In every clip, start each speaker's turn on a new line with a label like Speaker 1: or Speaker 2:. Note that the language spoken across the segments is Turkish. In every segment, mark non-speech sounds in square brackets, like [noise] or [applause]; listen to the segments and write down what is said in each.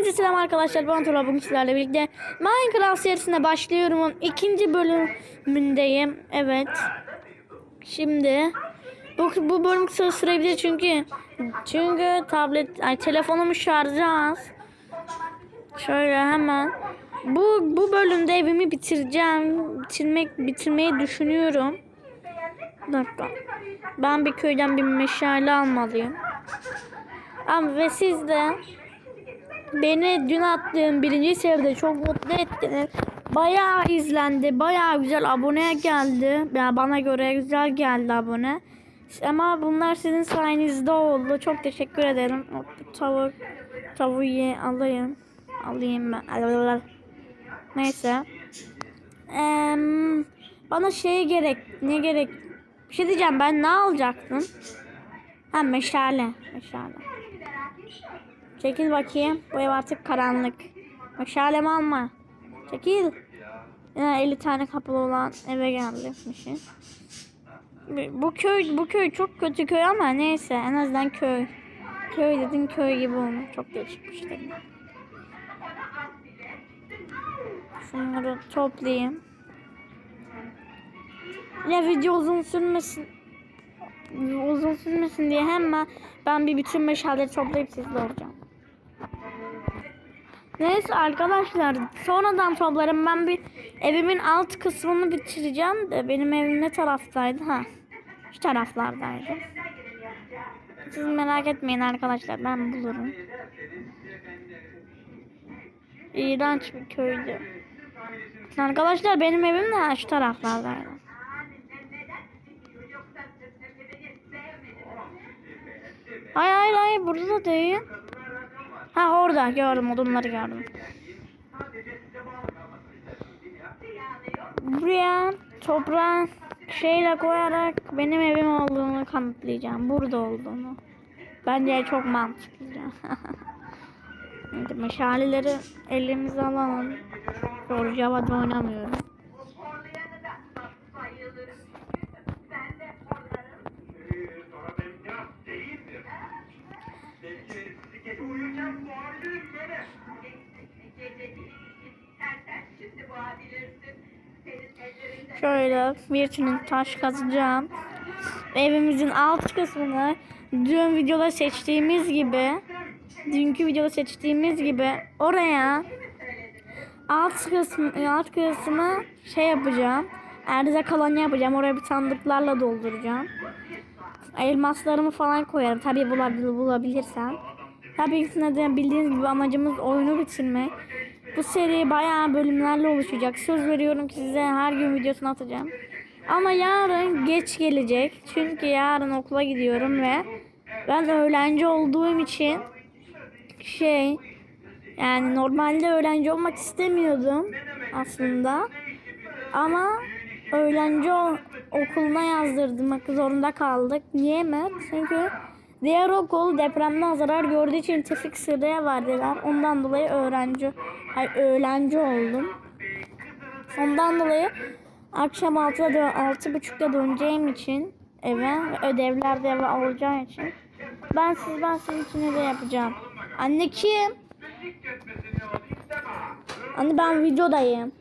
Speaker 1: Hepinize selam arkadaşlar. Ben Tuğla bugün sizlerle birlikte Minecraft serisine başlıyorum. Onun ikinci bölümündeyim. Evet. Şimdi bu, bu bölüm kısa sürebilir çünkü çünkü tablet ay telefonumun şarjı az. Şöyle hemen bu bu bölümde evimi bitireceğim. Bitirmek bitirmeyi düşünüyorum. Bir dakika. Ben bir köyden bir meşale almalıyım. Ama ve siz de Beni dün attığım birinci seride çok mutlu ettiniz. Bayağı izlendi. Bayağı güzel abone geldi. Yani bana göre güzel geldi abone. Ama bunlar sizin sayenizde oldu. Çok teşekkür ederim. Tavuk tavuğu ye alayım. Alayım ben. Neyse. Eee, bana şey gerek. Ne gerek? Bir şey diyeceğim. Ben ne alacaktım? Ha meşale. Meşale. Çekil bakayım. Bu ev artık karanlık. Meşalemi alma. Çekil. Yine 50 tane kapılı olan eve gelmişim. Bu köy bu köy çok kötü köy ama neyse en azından köy. Köy dedin köy gibi olmuş. Çok değişik bir şey. Şunları toplayayım. Ya video uzun sürmesin uzun sürmesin diye hemen ben bir bütün meşaleleri toplayıp sizle olacağım. Neyse arkadaşlar sonradan toplarım ben bir evimin alt kısmını bitireceğim de benim evim ne taraftaydı ha şu taraflardaydı. Siz merak etmeyin arkadaşlar ben bulurum. İğrenç bir köydü. Arkadaşlar benim evim de şu taraflardaydı. Hayır hayır hayır burada da değil. Ha orada gördüm odunları gördüm. Buraya toprağı şeyle koyarak benim evim olduğunu kanıtlayacağım. Burada olduğunu. Bence çok mantıklı. [laughs] Meşaleleri elimize alalım. Doğru Java'da oynamıyorum. Şöyle bir tane taş kazacağım. Evimizin alt kısmını dün videoda seçtiğimiz gibi dünkü videoda seçtiğimiz gibi oraya alt kısmı alt kısmı şey yapacağım. Erze kalan yapacağım. Oraya bir sandıklarla dolduracağım. Elmaslarımı falan koyarım. Tabii bulabilir, bulabilirsem. Tabii ki de bildiğiniz gibi amacımız oyunu bitirmek. Bu seri bayağı bölümlerle oluşacak. Söz veriyorum ki size her gün videosunu atacağım. Ama yarın geç gelecek. Çünkü yarın okula gidiyorum ve ben öğrenci olduğum için şey yani normalde öğrenci olmak istemiyordum aslında. Ama öğrenci okuluna yazdırmak zorunda kaldık. Niye mi? Çünkü diğer okul depremden zarar gördüğü için tefik sıraya verdiler. Ondan dolayı öğrenci hayır, öğrenci oldum. Ondan dolayı akşam 6'da dön, 6.30'da döneceğim için eve ödevler de eve olacağı için ben siz ben sizin için de yapacağım. Anne kim? Anne ben videodayım.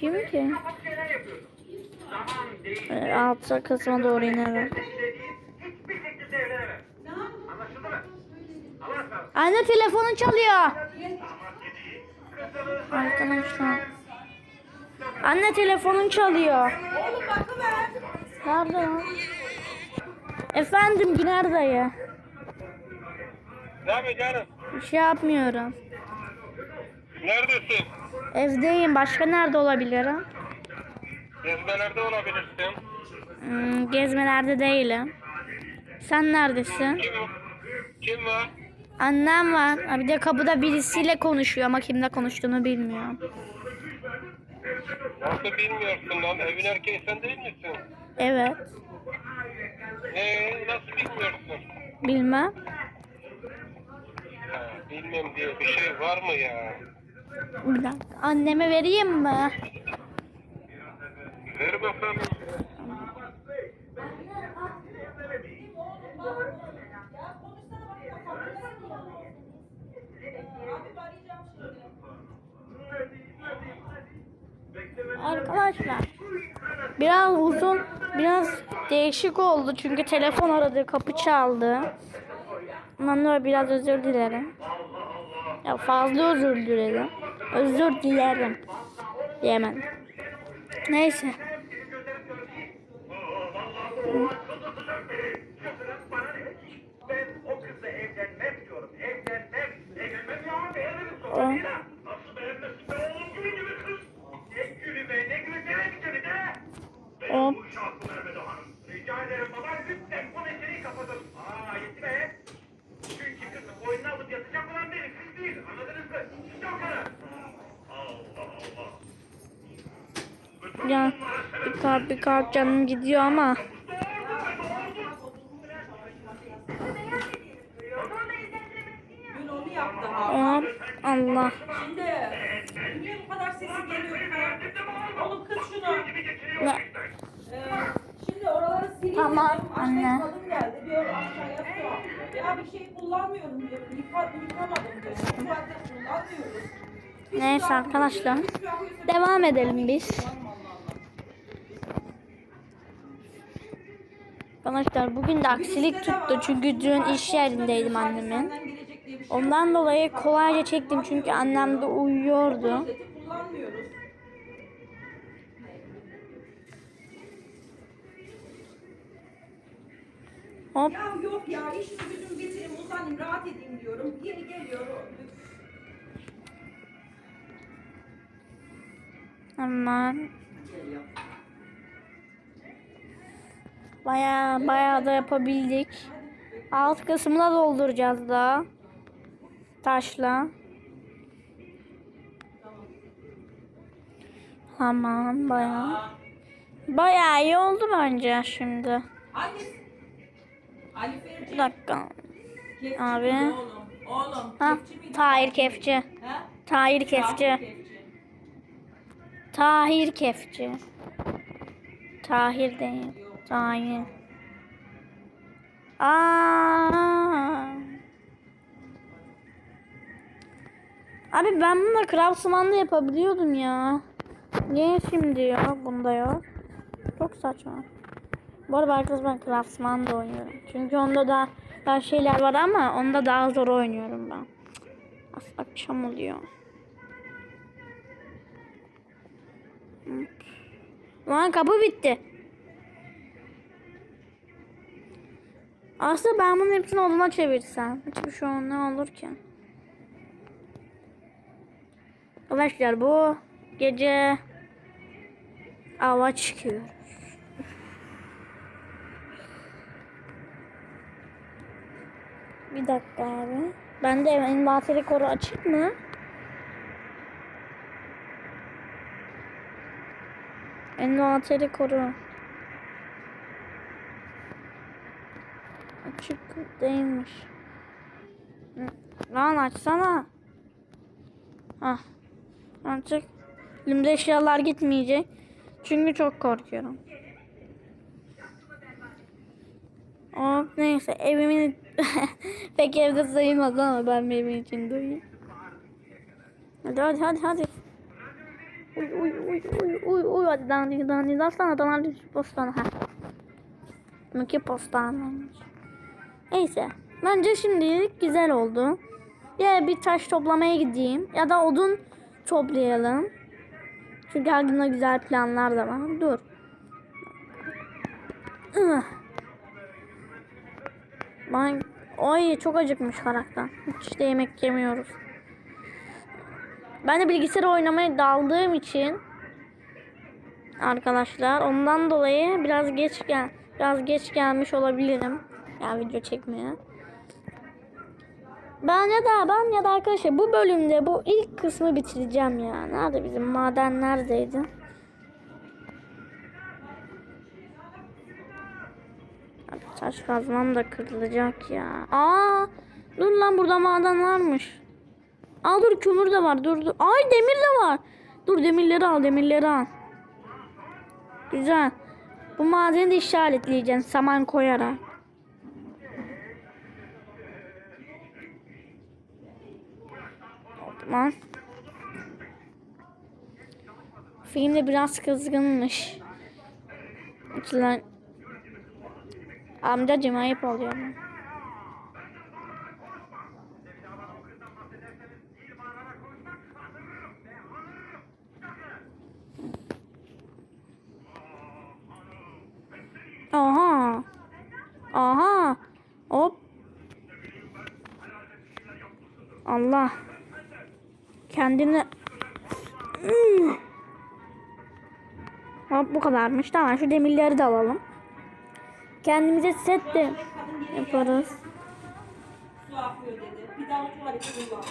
Speaker 1: Kim ki? Ee, alt kısma doğru inelim. Anne telefonun çalıyor. Arkadaşlar. Anne telefonun çalıyor.
Speaker 2: Oğlum bakıver.
Speaker 1: Nerede? Efendim Güner dayı.
Speaker 3: Ne yapıyorsun?
Speaker 1: Bir şey yapmıyorum.
Speaker 3: Neredesin?
Speaker 1: Evdeyim. Başka nerede olabilirim?
Speaker 3: Gezmelerde olabilirsin.
Speaker 1: Hmm, gezmelerde değilim. Sen neredesin?
Speaker 3: Kim Kim var?
Speaker 1: Annem var. Bir de kapıda birisiyle konuşuyor ama kimle konuştuğunu bilmiyorum.
Speaker 3: Nasıl bilmiyorsun lan? Evin erkeği sen değil misin?
Speaker 1: Evet.
Speaker 3: Ne? Nasıl bilmiyorsun?
Speaker 1: Bilmem.
Speaker 3: Ha, bilmem diye bir şey var mı ya?
Speaker 1: Buradan anneme vereyim mi?
Speaker 3: Ver bakalım.
Speaker 1: Arkadaşlar biraz uzun biraz değişik oldu çünkü telefon aradı kapı çaldı. Ondan biraz özür dilerim. Ya fazla özür dilerim. Özür dilerim. Diyemem. Neyse.
Speaker 2: Ben o kızla evlenmem diyorum. Evlenmem. Evlenmem ya. Beğenmedim
Speaker 1: O.
Speaker 2: sonra. Nasıl beğenmesin be oğlum gibi gibi kız. Ne gülü be ne gülü ne gülü ne?
Speaker 1: Hop.
Speaker 2: Bu işi aklı vermedi hanım. Rica ederim baba lütfen bu meseleyi kapatın. Aa yetti be. Çünkü kızı boynuna alıp yatacak olan benim siz değil. Anladınız mı? İşte o kadar. Allah Allah.
Speaker 1: Ya bir kalp canım gidiyor ama. Hop. Allah.
Speaker 4: Şimdi niye bu kadar sesi geliyor? Oğlum kız şunu.
Speaker 1: Ne?
Speaker 4: Ee, şimdi oraları sileyim. Aşağıya
Speaker 1: anne.
Speaker 4: geldi. Diyor aşağıya al. Ya bir şey kullanmıyorum diyor. Yıka, yıkamadım diyor. Bu kullanmıyoruz.
Speaker 1: Neyse arkadaşlar. Devam edelim biz.
Speaker 4: Allah Allah.
Speaker 1: Arkadaşlar bugün de aksilik tuttu çünkü dün iş yerindeydim annemin.
Speaker 4: Şey
Speaker 1: Ondan dolayı kolayca çektim çünkü annem de uyuyordu. Hop.
Speaker 4: Ya yok ya işimi gücümü bitireyim uzanayım rahat edeyim diyorum. Yeri geliyor.
Speaker 1: Hemen. Baya baya da yapabildik. Alt kısmına dolduracağız daha. Taşla. Tamam baya. Baya iyi oldu bence şimdi. Bir dakika.
Speaker 4: Kefçi
Speaker 1: Abi.
Speaker 4: miydi Oğlum. Oğlum.
Speaker 1: Ha,
Speaker 4: Kefçi?
Speaker 1: Tahir Kefçi.
Speaker 4: Ha?
Speaker 1: Tahir Kefçi. Tahir Kefçi. Tahir değil. Tahir. Aa. Abi ben bunu Craftsman'da yapabiliyordum ya. Niye şimdi ya bunda yok? Çok saçma. Bu arada arkadaşlar ben Craftsman'da oynuyorum. Çünkü onda da daha şeyler var ama onda daha zor oynuyorum ben. As akşam oluyor. Lan kapı bitti. Aslında ben bunun hepsini odama çevirsem. Hiçbir şey ol- ne olur ki? Arkadaşlar bu gece ava çıkıyor. Bir dakika abi. Ben de envanteri koru açık mı? Envanteri koru. Açık değilmiş. Lan açsana. Ah. Açık. Elimde eşyalar gitmeyecek. Çünkü çok korkuyorum. Hop neyse evimin [laughs] pek evde sayılmaz ama ben evin için duyayım. Hadi hadi hadi hadi. Uy uy uy uy uy uy hadi dandi dandi dastana dandi postana. Mükemmel postanaymış. Neyse. Bence şimdilik güzel oldu. Ya bir taş toplamaya gideyim ya da odun toplayalım. Çünkü aklımda güzel planlar da var. Dur. Ben Ay çok acıkmış karakter. Hiç de yemek yemiyoruz. Ben de bilgisayar oynamaya daldığım için arkadaşlar ondan dolayı biraz geç gel biraz geç gelmiş olabilirim. Ya video çekmeye. Ben ya da ben ya da arkadaşlar bu bölümde bu ilk kısmı bitireceğim ya. Nerede bizim maden neredeydi? Taş kazmam da kırılacak ya. Aa, dur lan burada maden varmış. Aa dur kömür de var. Dur dur. Ay demir de var. Dur demirleri al, demirleri al. Güzel. Bu madeni de işaretleyeceksin saman koyarak. Tamam. Film de biraz kızgınmış. Lan. Amcacım ayıp oluyor. Aha. Aha. Hop. Allah. Kendini Hmm. Hop bu kadarmış. Tamam şu demirleri de alalım. Kendimize set de yaparız.
Speaker 4: su akıyor dedi. Bir daha o tuvaleti kullanma.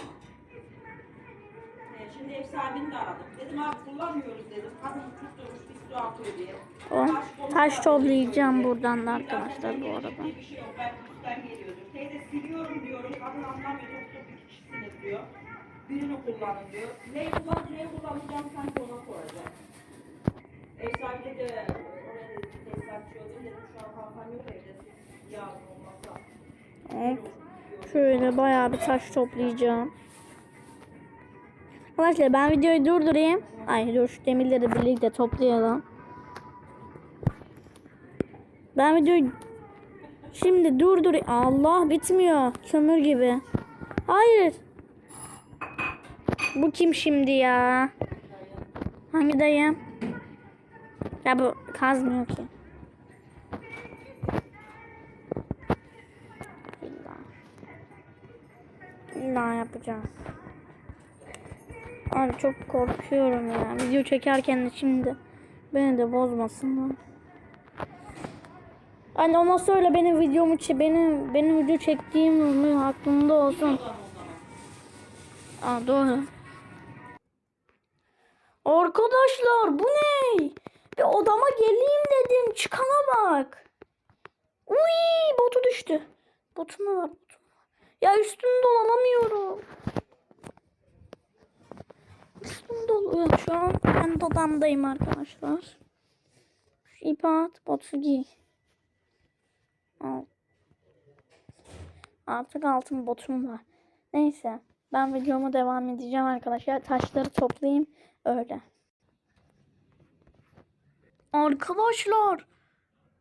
Speaker 4: Ee, şimdi ev sahibini de aradım. Dedim abi kullanmıyoruz dedim. Kadın tutturmuş bir su akıyor diye.
Speaker 1: O
Speaker 4: Taş
Speaker 1: toplayacağım buradan da arkadaşlar bu arada.
Speaker 4: Bir şey yok. Ben üstten geliyordur. Teyze siliyorum diyorum. Kadın anlamıyor. Çok bir kişisiniz diyor. Birini kullanın diyor. Ne kullan, ne kullanacağım sanki ona soracağım. Ev sahibi de oraya dedi, tesisat çözdüm dedim. Şu an kampanya yok evde. Yarın olmazsa.
Speaker 1: Hop. Şöyle bayağı bir taş toplayacağım. Arkadaşlar ben videoyu durdurayım. Ay dur şu demirleri birlikte toplayalım. Ben videoyu şimdi durdurayım. Allah bitmiyor. Kömür gibi. Hayır. Bu kim şimdi ya? Hangi dayı? Ya bu kazmıyor ki. İlla. İlla yapacağız. Abi çok korkuyorum ya. Video çekerken de şimdi beni de bozmasınlar. Anne ona söyle benim videomu çe- benim benim video çektiğim aklımda olsun. Aa doğru. Arkadaşlar bu ne? Bir odama geleyim dedim. Çıkana bak. Uy botu düştü. Botu mu var? Botu mu var? Ya üstüm dolanamıyorum. Üstüm dolu. Şu an ben odamdayım arkadaşlar. Şu. Botu giy. Al. Artık altın botum var. Neyse. Ben videoma devam edeceğim arkadaşlar. Taşları toplayayım. Öyle. Arkadaşlar.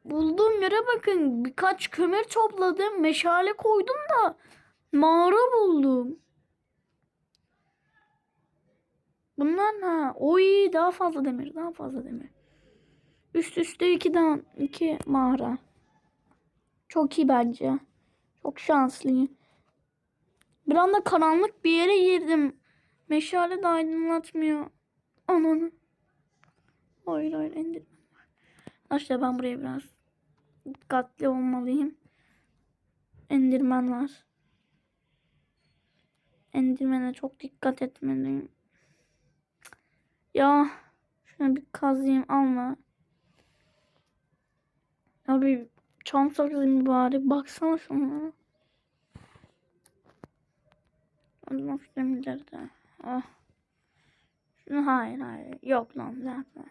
Speaker 1: Bulduğum yere bakın. Birkaç kömür topladım. Meşale koydum da mağara buldum. Bunlar ne? Oy daha fazla demir. Daha fazla demir. Üst üste iki, dan, iki mağara. Çok iyi bence. Çok şanslıyım. Bir anda karanlık bir yere girdim. Meşale de aydınlatmıyor. Ananı. Hayır hayır indirmem. Arkadaşlar ben buraya biraz dikkatli olmalıyım. Endirmen var. Endirmene çok dikkat etmeliyim. Ya şunu bir kazayım alma. Abi çam saklayayım bari. Baksana şuna. Demirleri de. Ah. Hayır hayır. Yok lan zaten.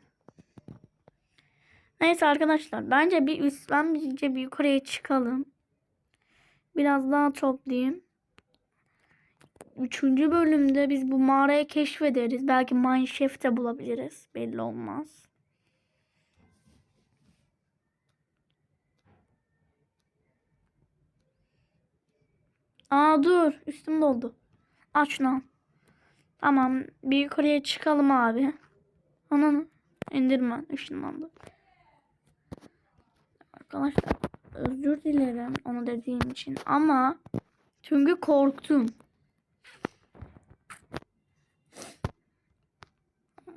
Speaker 1: Neyse arkadaşlar. Bence bir üst ben bence bir yukarıya çıkalım. Biraz daha toplayayım. Üçüncü bölümde biz bu mağarayı keşfederiz. Belki mineshaft de bulabiliriz. Belli olmaz. Aa dur. Üstüm doldu. Aç lan. Tamam. Bir yukarıya çıkalım abi. Ananı. indirme. Işınlandı. Arkadaşlar özür dilerim onu dediğim için ama çünkü korktum.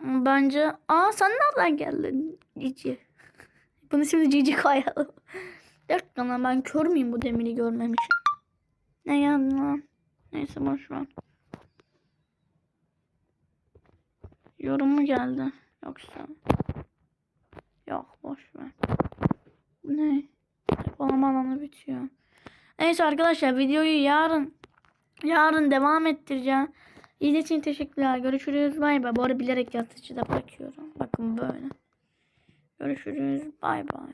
Speaker 1: Bence aa sen nereden geldin Cici? [laughs] Bunu şimdi Cici koyalım. Dört lan ben kör müyüm bu demiri görmem için? Ne geldi lan? Neyse boş ver. Yorum mu geldi? Yoksa Yok boş ver. Ne? Depolama alanı bitiyor. Neyse arkadaşlar videoyu yarın yarın devam ettireceğim. İzlediğiniz için teşekkürler. Görüşürüz. Bay bay. Bu arada bilerek yaratıcıda bırakıyorum. Bakın böyle. Görüşürüz. Bay bay.